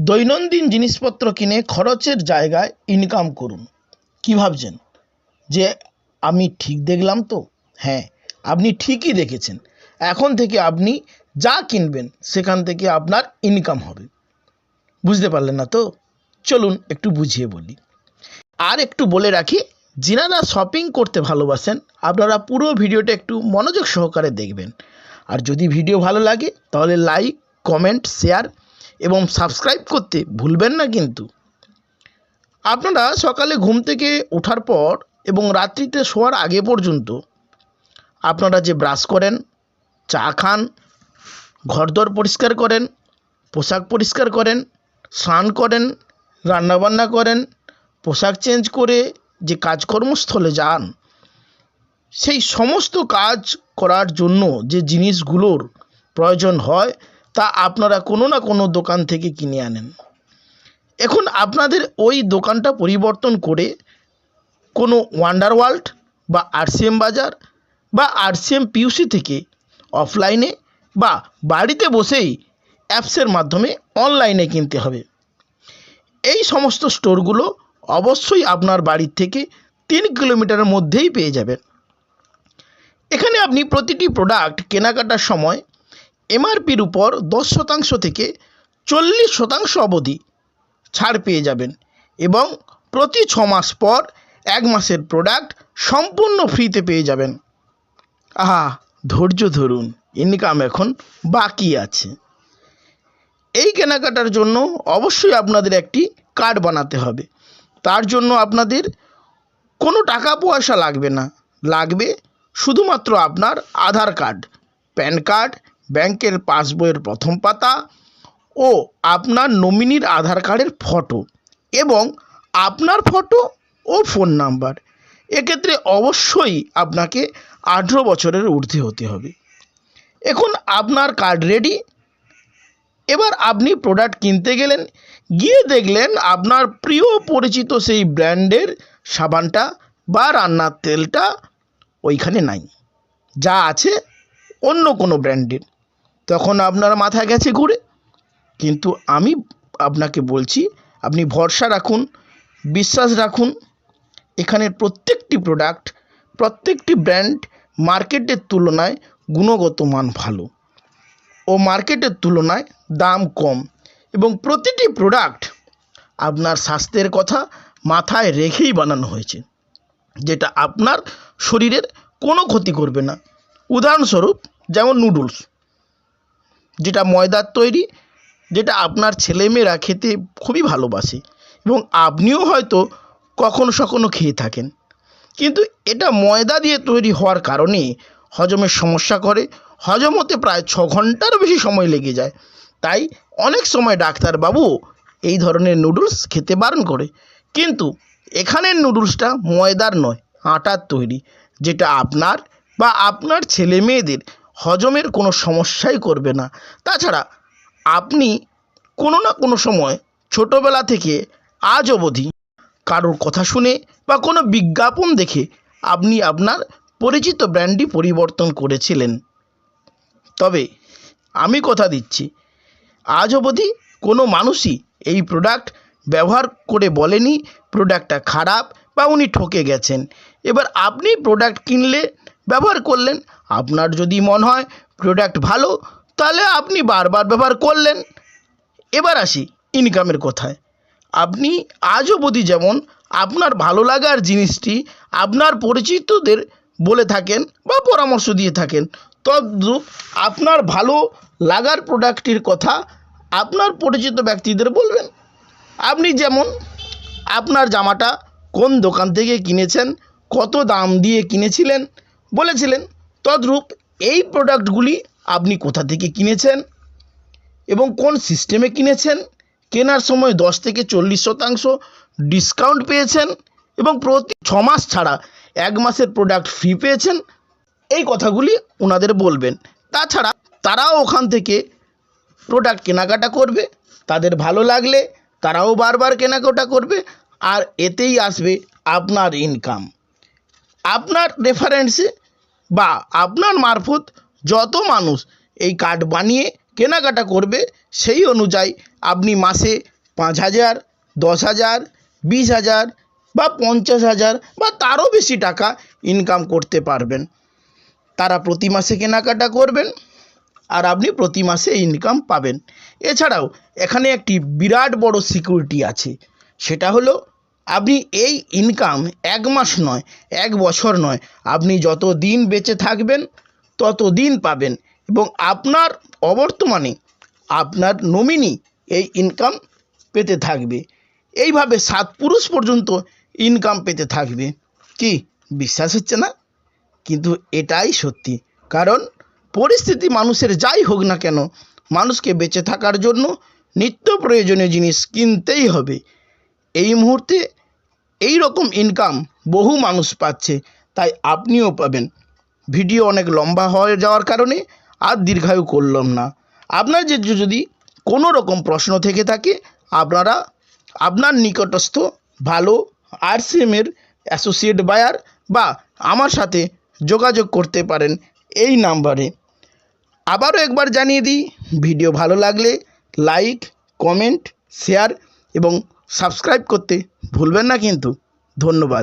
দৈনন্দিন জিনিসপত্র কিনে খরচের জায়গায় ইনকাম করুন। কী ভাবছেন? যে আমি ঠিক দেখলাম তো? হ্যাঁ আপনি ঠিকই দেখেছেন। এখন থেকে আপনি যা কিনবেন, সেখান থেকে আপনার ইনকাম হবে। বুঝতে পারলেন না তো? চলুন একটু বুঝিয়ে বলি। আর একটু বলে রাখি, যিনারা শপিং করতে ভালোবাসেন, আপনারা পুরো ভিডিওটা একটু মনোযোগ সহকারে দেখবেন। আর যদি ভিডিও ভালো লাগে, তাহলে লাইক কমেন্ট শেয়ার এবং সাবস্ক্রাইব করতে ভুলবেন না কিন্তু। আপনারা সকালে ঘুম থেকে ওঠার পর এবং রাত্রিতে শোয়ার আগে পর্যন্ত আপনারা যে ব্রাশ করেন, চা খান, ঘরদোর পরিষ্কার করেন, পোশাক পরিষ্কার করেন, স্নান করেন, রান্নাবান্না করেন, পোশাক চেঞ্জ করে যে কাজকর্মস্থলে যান, সেই সমস্ত কাজ করার জন্য যে জিনিসগুলোর প্রয়োজন হয় তা আপনারা কোনো না কোনো দোকান থেকে কিনে আনেন। এখন আপনাদের ওই দোকানটা পরিবর্তন করে কোনো ওয়ান্ডার ওয়ার্ল্ড বা আরসিএম বাজার বা আরসিএম পিউসি থেকে অফলাইনে বা বাড়িতে বসেই অ্যাপসের মাধ্যমে অনলাইনে কিনতে হবে। এই সমস্ত স্টোরগুলো অবশ্যই আপনার বাড়ির থেকে তিন কিলোমিটারের মধ্যেই পেয়ে যাবেন। এখানে আপনি প্রতিটি প্রোডাক্ট কেনাকাটার সময় এমআরপির উপর দশ শতাংশ থেকে চল্লিশ শতাংশ অবধি ছাড় পেয়ে যাবেন এবং প্রতি ছ মাস পর এক মাসের প্রোডাক্ট সম্পূর্ণ ফ্রিতে পেয়ে যাবেন। আহা, ধৈর্য ধরুন ইনকাম এখন বাকি আছে। এই কেনাকাটার জন্য অবশ্যই আপনাদের একটি কার্ড বানাতে হবে। তার জন্য আপনাদের কোনো টাকা পয়সা লাগবে না। লাগবে শুধুমাত্র আপনার আধার কার্ড প্যান কার্ড ব্যাংকের পাসবইয়ের প্রথম পাতা ও আপনার নমিনির আধার কার্ডের ফটো এবং আপনার ফটো ও ফোন নাম্বার। এক্ষেত্রে অবশ্যই আপনাকে আঠেরো বছরের ঊর্ধ্বে হতে হবে। এখন আপনার কার্ড রেডি। এবার আপনি প্রোডাক্ট কিনতে গেলেন, গিয়ে দেখলেন আপনার প্রিয় পরিচিত সেই ব্র্যান্ডের সাবানটা বা রান্নার তেলটা ওইখানে নাই। যা আছে অন্য কোনো ব্র্যান্ডের। তখন আপনার মাথা গেছে ঘুরে। কিন্তু আমি আপনাকে বলছি, আপনি ভরসা রাখুন, বিশ্বাস রাখুন, এখানের প্রত্যেকটি প্রোডাক্ট প্রত্যেকটি ব্র্যান্ড মার্কেটের তুলনায় গুণগত মান ভালো। ও মার্কেটের তুলনায় দাম কম এবং প্রতিটি প্রোডাক্ট আপনার স্বাস্থ্যের কথা মাথায় রেখেই বানানো হয়েছে, যেটা আপনার শরীরের কোনো ক্ষতি করবে না। উদাহরণস্বরূপ, যেমন নুডলস যেটা ময়দার তৈরি, যেটা আপনার ছেলেমেয়েরা খেতে খুবই ভালোবাসে এবং আপনিও হয়তো কখনো সখনো খেয়ে থাকেন। কিন্তু এটা ময়দা দিয়ে তৈরি হওয়ার কারণে হজমের সমস্যা করে। হজম হতে প্রায় ছ ঘণ্টার বেশি সময় লেগে যায়। তাই অনেক সময় ডাক্তারবাবু এই ধরনের নুডলস খেতে বারণ করে। কিন্তু এখানের নুডলসটা ময়দার নয়, আটার তৈরি। যেটা আপনার বা আপনার ছেলে মেয়েদের হজমের কোনো সমস্যাই করবে না। তাছাড়া আপনি কোনো না কোনো সময় ছোটোবেলা থেকে আজ অবধি কারোর কথা শুনে বা কোনো বিজ্ঞাপন দেখে আপনি আপনার পরিচিত ব্র্যান্ডটি পরিবর্তন করেছিলেন। তবে আমি কথা দিচ্ছি, আজ অবধি কোনো মানুষই এই প্রোডাক্ট ব্যবহার করে বলেনি প্রোডাক্টটা খারাপ বা উনি ঠকে গেছেন। এবার আপনি প্রোডাক্ট কিনলে ব্যবহার করলেন। আপনার যদি মন হয় প্রোডাক্ট ভালো, তাহলে আপনি বারবার ব্যবহার করলেন। এবার আসি ইনকামের কথায়। আপনি আজ অবধি যেমন, আপনার ভালো লাগার জিনিসটি আপনার পরিচিতদের বলে থাকেন বা পরামর্শ দিয়ে থাকেন। তদ্রূপ আপনার ভালো লাগার প্রোডাক্টটির কথা আপনার পরিচিত ব্যক্তিদের বলবেন। আপনি যেমন, আপনার জামাটা কোন দোকান থেকে কিনেছেন, কত দাম দিয়ে কিনেছিলেন বলেছিলেন, তদ্রূপ এই প্রোডাক্টগুলি আপনি কোথা থেকে কিনেছেন এবং কোন সিস্টেমে কিনেছেন? কেনার সময় দশ থেকে চল্লিশ শতাংশ ডিসকাউন্ট পেয়েছেন এবং প্রতি ছ মাস ছাড়া এক মাসের প্রোডাক্ট ফ্রি পেয়েছেন? এই কথাগুলি ওনাদের বলবেন। তাছাড়া তারাও ওখান থেকে প্রোডাক্ট কেনাকাটা করবে, তাদের ভালো লাগলে তারাও বারবার কেনাকাটা করবে, আর এতেই আসবে আপনার ইনকাম আপনার রেফারেন্সে বা আপনার মারফত যত মানুষ এই কার্ড বানিয়ে কেনাকাটা করবে, সেই অনুযায়ী আপনি মাসে পাঁচ হাজার, দশ হাজার, বিশ হাজার বা পঞ্চাশ হাজার বা তারও বেশি টাকা ইনকাম করতে পারবেন। তারা প্রতি মাসে কেনাকাটা করবেন আর আপনি প্রতি মাসে ইনকাম পাবেন। এছাড়াও এখানে একটি বিরাট বড় সিকিউরিটি আছে। সেটা হলো আপনি এই ইনকাম এক মাস নয়, এক বছর নয়, আপনি যত দিন বেঁচে থাকবেন তত দিন পাবেন। এবং আপনার অবর্তমানে আপনার নমিনি এই ইনকাম পেতে থাকবে। এইভাবে সাত পুরুষ পর্যন্ত ইনকাম পেতে থাকবে। কি? বিশ্বাস হচ্ছে না? কিন্তু এটাই সত্যি। কারণ পরিস্থিতি মানুষের যাই হোক না কেন, মানুষকে বেঁচে থাকার জন্য নিত্য প্রয়োজনীয় জিনিস কিনতেই হবে। এই মুহূর্তে এই রকম ইনকাম বহু মানুষ পাচ্ছে, তাই আপনিও পাবেন। ভিডিও অনেক লম্বা হয়ে যাওয়ার কারণে আর দীর্ঘায়ু করলাম না। আপনার যে যদি কোনো রকম প্রশ্ন থেকে থাকে, আপনারা আপনার নিকটস্থ ভালো আরসিএমের অ্যাসোসিয়েট বায়ার বা আমার সাথে যোগাযোগ করতে পারেন এই নাম্বারে। আবারও একবার জানিয়ে দিই, ভিডিও ভালো লাগলে লাইক কমেন্ট শেয়ার এবং সাবস্ক্রাইব করতে ভুলবেন না কিন্তু। ধন্যবাদ।